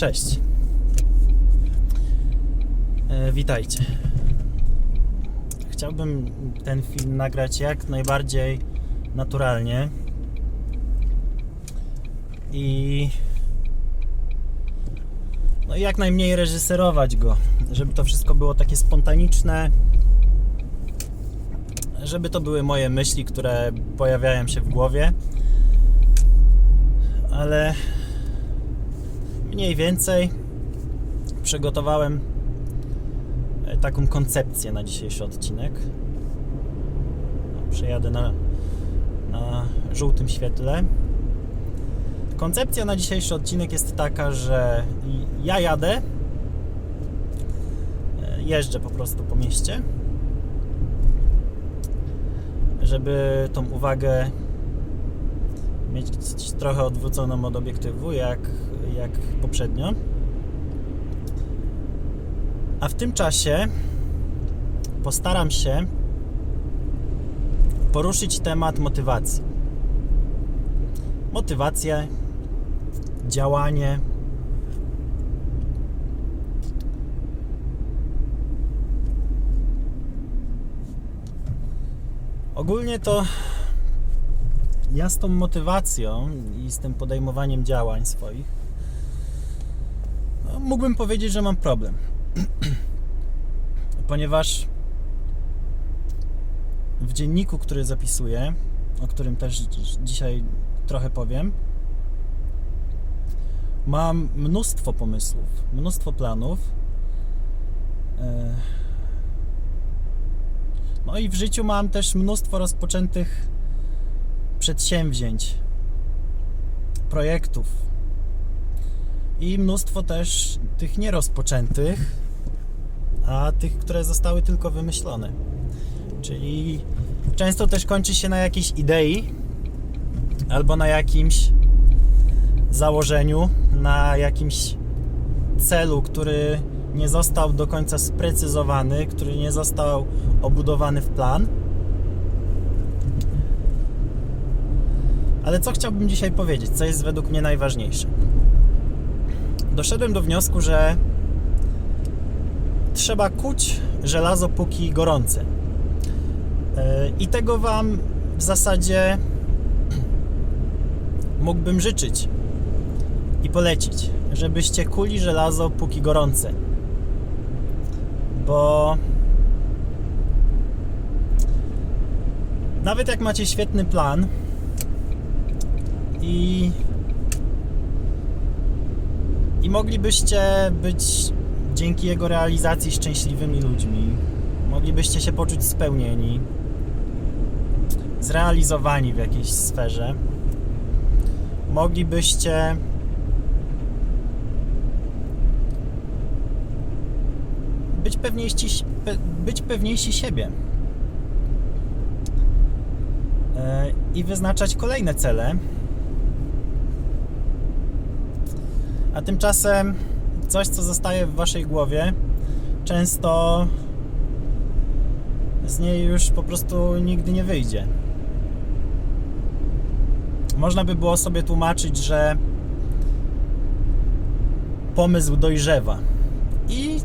Cześć. E, witajcie. Chciałbym ten film nagrać jak najbardziej naturalnie i no jak najmniej reżyserować go, żeby to wszystko było takie spontaniczne, żeby to były moje myśli, które pojawiają się w głowie, ale mniej więcej przygotowałem e, taką koncepcję na dzisiejszy odcinek. No, Przejadę na, na żółtym świetle. Koncepcja na dzisiejszy odcinek jest taka, że ja jadę, e, jeżdżę po prostu po mieście, żeby tą uwagę mieć trochę odwróconą od obiektywu, jak, jak poprzednio. A w tym czasie postaram się poruszyć temat motywacji. Motywację, działanie. Ogólnie to ja z tą motywacją i z tym podejmowaniem działań swoich no, mógłbym powiedzieć, że mam problem. Ponieważ w dzienniku, który zapisuję, o którym też dzisiaj trochę powiem, mam mnóstwo pomysłów, mnóstwo planów. E, No i w życiu mam też mnóstwo rozpoczętych przedsięwzięć, projektów i mnóstwo też tych nierozpoczętych, a tych, które zostały tylko wymyślone. Czyli często też kończy się na jakiejś idei albo na jakimś założeniu, na jakimś celu, który nie został do końca sprecyzowany, który nie został obudowany w plan. Ale co chciałbym dzisiaj powiedzieć, co jest według mnie najważniejsze? Doszedłem do wniosku, że trzeba kuć żelazo póki gorące. Yy, I tego Wam w zasadzie mógłbym życzyć i polecić, żebyście kuli żelazo póki gorące. Bo nawet jak macie świetny plan i i moglibyście być dzięki jego realizacji szczęśliwymi ludźmi. Moglibyście się poczuć spełnieni, zrealizowani w jakiejś sferze. Moglibyście być pewniejsi, pe, być pewniejsi siebie e, i wyznaczać kolejne cele. A tymczasem coś, co zostaje w waszej głowie, często z niej już po prostu nigdy nie wyjdzie. Można by było sobie tłumaczyć, że pomysł dojrzewa. I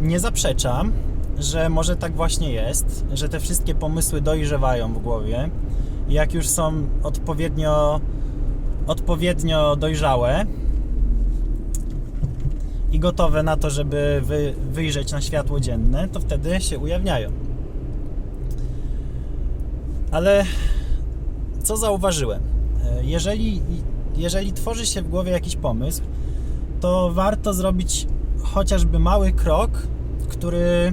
nie zaprzeczam, że może tak właśnie jest, że te wszystkie pomysły dojrzewają w głowie. Jak już są odpowiednio, odpowiednio dojrzałe, i gotowe na to, żeby wy, wyjrzeć na światło dzienne, to wtedy się ujawniają. Ale co zauważyłem? E, Jeżeli, jeżeli tworzy się w głowie jakiś pomysł, to warto zrobić chociażby mały krok, który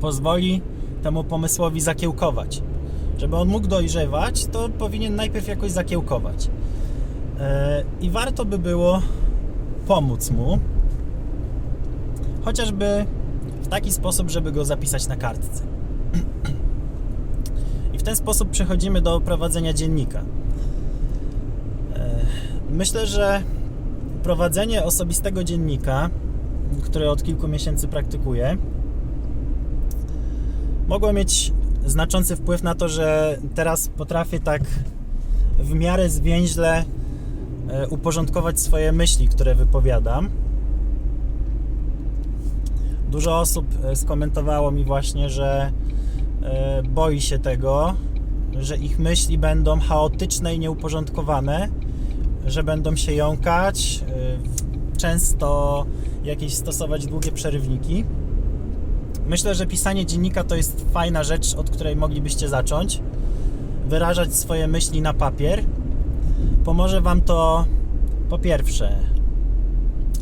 pozwoli temu pomysłowi zakiełkować. Żeby on mógł dojrzewać, to powinien najpierw jakoś zakiełkować. E, I warto by było pomóc mu, chociażby w taki sposób, żeby go zapisać na kartce. I w ten sposób przechodzimy do prowadzenia dziennika. E, Myślę, że prowadzenie osobistego dziennika, które od kilku miesięcy praktykuję, mogło mieć znaczący wpływ na to, że teraz potrafię tak w miarę zwięźle uporządkować swoje myśli, które wypowiadam. Dużo osób e, skomentowało mi właśnie, że e, boi się tego, że ich myśli będą chaotyczne i nieuporządkowane, że będą się jąkać, e, często jakieś stosować długie przerywniki. Myślę, że pisanie dziennika to jest fajna rzecz, od której moglibyście zacząć. Wyrażać swoje myśli na papier. Pomoże Wam to po pierwsze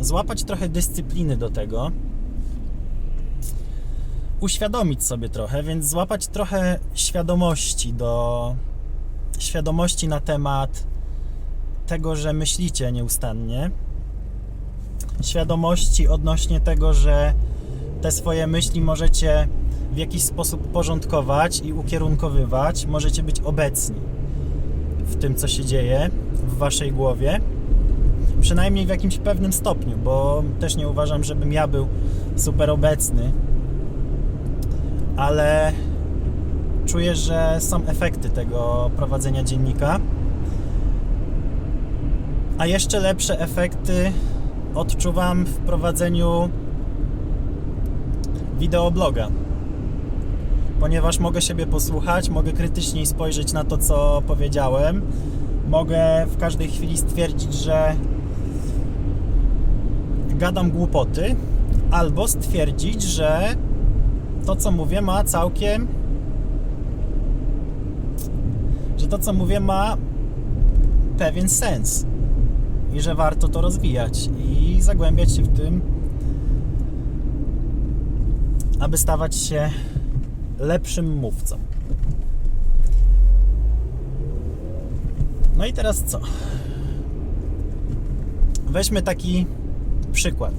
złapać trochę dyscypliny do tego, uświadomić sobie trochę, więc złapać trochę świadomości do świadomości na temat tego, że myślicie nieustannie. Świadomości odnośnie tego, że te swoje myśli możecie w jakiś sposób porządkować i ukierunkowywać. Możecie być obecni w tym, co się dzieje w waszej głowie. Przynajmniej w jakimś pewnym stopniu, bo też nie uważam, żebym ja był super obecny, ale czuję, że są efekty tego prowadzenia dziennika. A jeszcze lepsze efekty odczuwam w prowadzeniu wideobloga. Ponieważ mogę siebie posłuchać, mogę krytycznie spojrzeć na to, co powiedziałem. Mogę w każdej chwili stwierdzić, że gadam głupoty, albo stwierdzić, że to, co mówię, ma całkiem. że to, co mówię, ma pewien sens i że warto to rozwijać i zagłębiać się w tym, aby stawać się lepszym mówcą. No i teraz co? Weźmy taki przykład.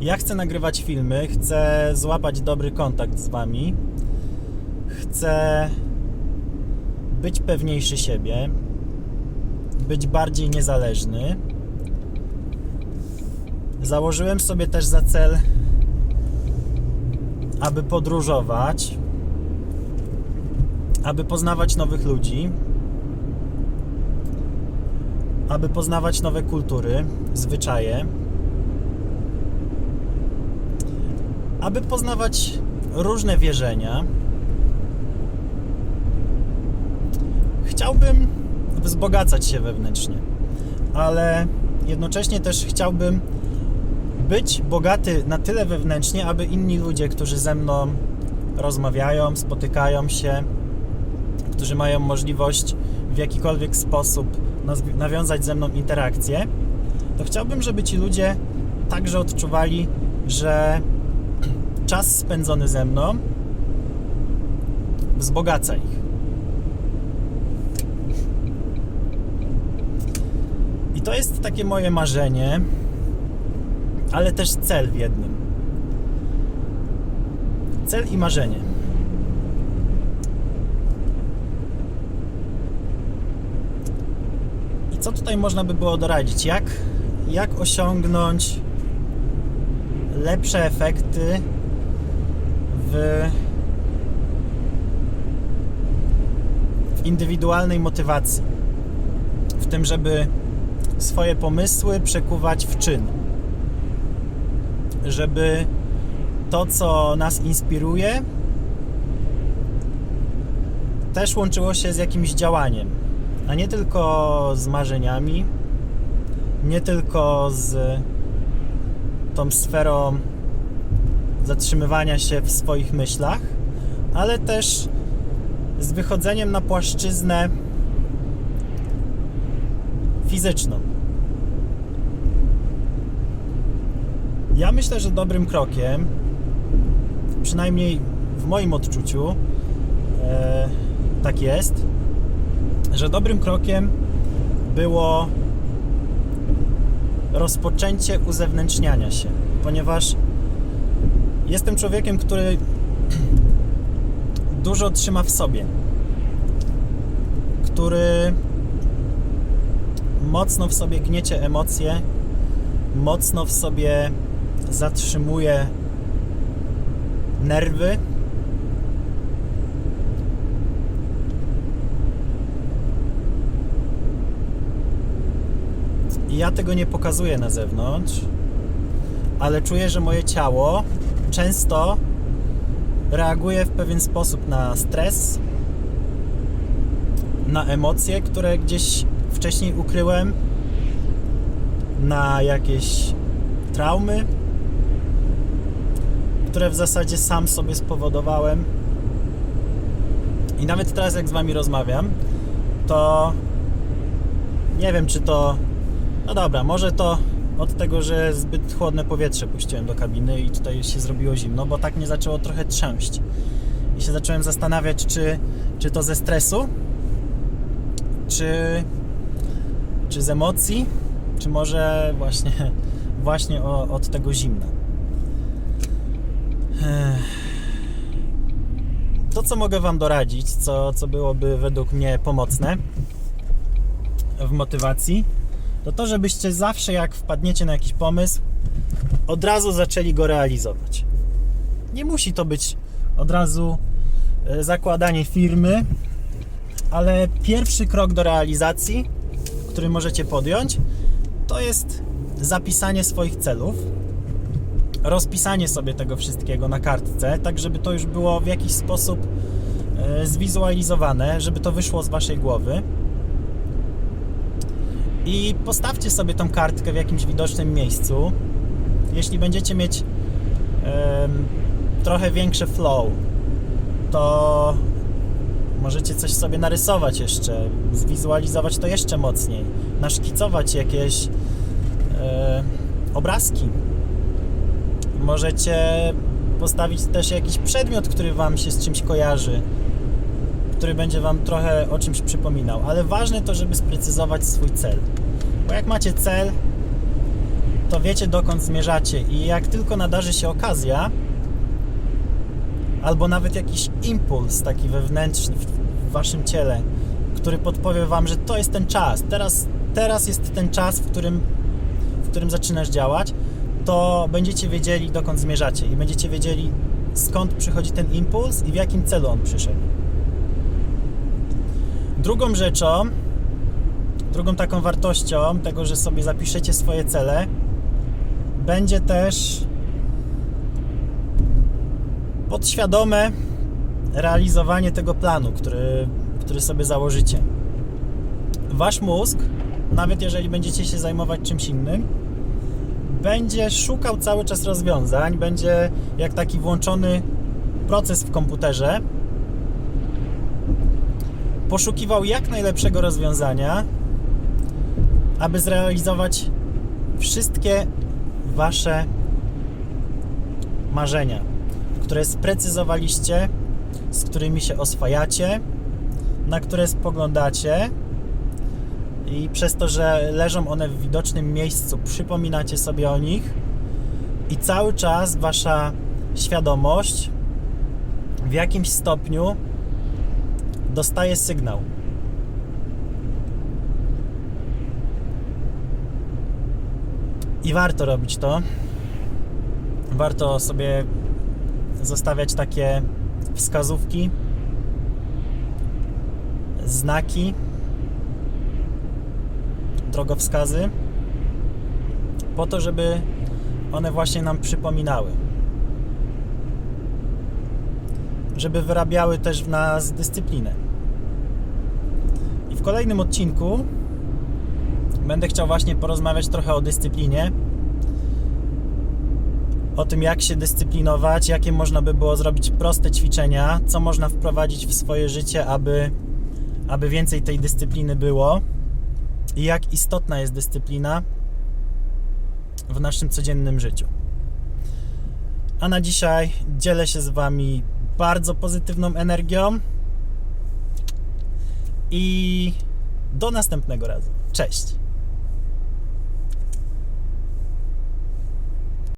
Ja chcę nagrywać filmy, chcę złapać dobry kontakt z Wami, chcę być pewniejszy siebie, być bardziej niezależny. Założyłem sobie też za cel, aby podróżować, aby poznawać nowych ludzi, aby poznawać nowe kultury, zwyczaje, aby poznawać różne wierzenia. Chciałbym wzbogacać się wewnętrznie, ale jednocześnie też chciałbym być bogaty na tyle wewnętrznie, aby inni ludzie, którzy ze mną rozmawiają, spotykają się, którzy mają możliwość w jakikolwiek sposób nawiązać ze mną interakcję, to chciałbym, żeby ci ludzie także odczuwali, że czas spędzony ze mną wzbogaca ich. I to jest takie moje marzenie, ale też cel w jednym. Cel i marzenie. I co tutaj można by było doradzić? Jak, jak osiągnąć lepsze efekty w, w indywidualnej motywacji? W tym, żeby swoje pomysły przekuwać w czyn żeby to, co nas inspiruje, też łączyło się z jakimś działaniem, a nie tylko z marzeniami, nie tylko z tą sferą zatrzymywania się w swoich myślach, ale też z wychodzeniem na płaszczyznę fizyczną. Ja myślę, że dobrym krokiem, przynajmniej w moim odczuciu, e, tak jest, że dobrym krokiem było rozpoczęcie uzewnętrzniania się, ponieważ jestem człowiekiem, który dużo trzyma w sobie, który mocno w sobie gniecie emocje, mocno w sobie zatrzymuje nerwy. I ja tego nie pokazuję na zewnątrz, ale czuję, że moje ciało często reaguje w pewien sposób na stres, na emocje, które gdzieś wcześniej ukryłem, na jakieś traumy, które w zasadzie sam sobie spowodowałem. I nawet teraz, jak z Wami rozmawiam, to nie wiem, czy to. No dobra, może to od tego, że zbyt chłodne powietrze puściłem do kabiny i tutaj się zrobiło zimno, bo tak mnie zaczęło trochę trzęść. I się zacząłem zastanawiać, czy, czy to ze stresu, czy, czy z emocji, czy może właśnie, właśnie od tego zimna. To, co mogę Wam doradzić, co, co byłoby według mnie pomocne w motywacji, to to, żebyście zawsze, jak wpadniecie na jakiś pomysł, od razu zaczęli go realizować. Nie musi to być od razu e, zakładanie firmy, ale pierwszy krok do realizacji, który możecie podjąć, to jest zapisanie swoich celów, rozpisanie sobie tego wszystkiego na kartce, tak żeby to już było w jakiś sposób e, zwizualizowane, żeby to wyszło z waszej głowy. I postawcie sobie tą kartkę w jakimś widocznym miejscu. Jeśli będziecie mieć trochę większe flow, to możecie coś sobie narysować jeszcze, zwizualizować to jeszcze mocniej, naszkicować jakieś e, obrazki. Możecie postawić też jakiś przedmiot, który Wam się z czymś kojarzy, który będzie Wam trochę o czymś przypominał. Ale ważne to, żeby sprecyzować swój cel. Bo jak macie cel, to wiecie dokąd zmierzacie i jak tylko nadarzy się okazja, albo nawet jakiś impuls taki wewnętrzny w, waszym ciele, który podpowie wam, że to jest ten czas, teraz, teraz jest ten czas, w którym, w którym zaczynasz działać, to będziecie wiedzieli dokąd zmierzacie i będziecie wiedzieli skąd przychodzi ten impuls i w jakim celu on przyszedł. Drugą rzeczą, drugą taką wartością tego, że sobie zapiszecie swoje cele, będzie też podświadome realizowanie tego planu, który, który sobie założycie. Wasz mózg, nawet jeżeli będziecie się zajmować czymś innym, będzie szukał cały czas rozwiązań, będzie jak taki włączony proces w komputerze, poszukiwał jak najlepszego rozwiązania, aby zrealizować wszystkie Wasze marzenia, które sprecyzowaliście, z którymi się oswajacie, na które spoglądacie i przez to, że leżą one w widocznym miejscu, przypominacie sobie o nich i cały czas Wasza świadomość w jakimś stopniu dostaje sygnał. I warto robić to. Warto sobie zostawiać takie wskazówki, znaki, drogowskazy, po to, żeby one właśnie nam przypominały. Żeby wyrabiały też w nas dyscyplinę. I w kolejnym odcinku będę chciał właśnie porozmawiać trochę o dyscyplinie. O tym, jak się dyscyplinować, jakie można by było zrobić proste ćwiczenia, co można wprowadzić w swoje życie, aby, aby więcej tej dyscypliny było i jak istotna jest dyscyplina w naszym codziennym życiu. A na dzisiaj dzielę się z Wami bardzo pozytywną energią i do następnego razu. Cześć!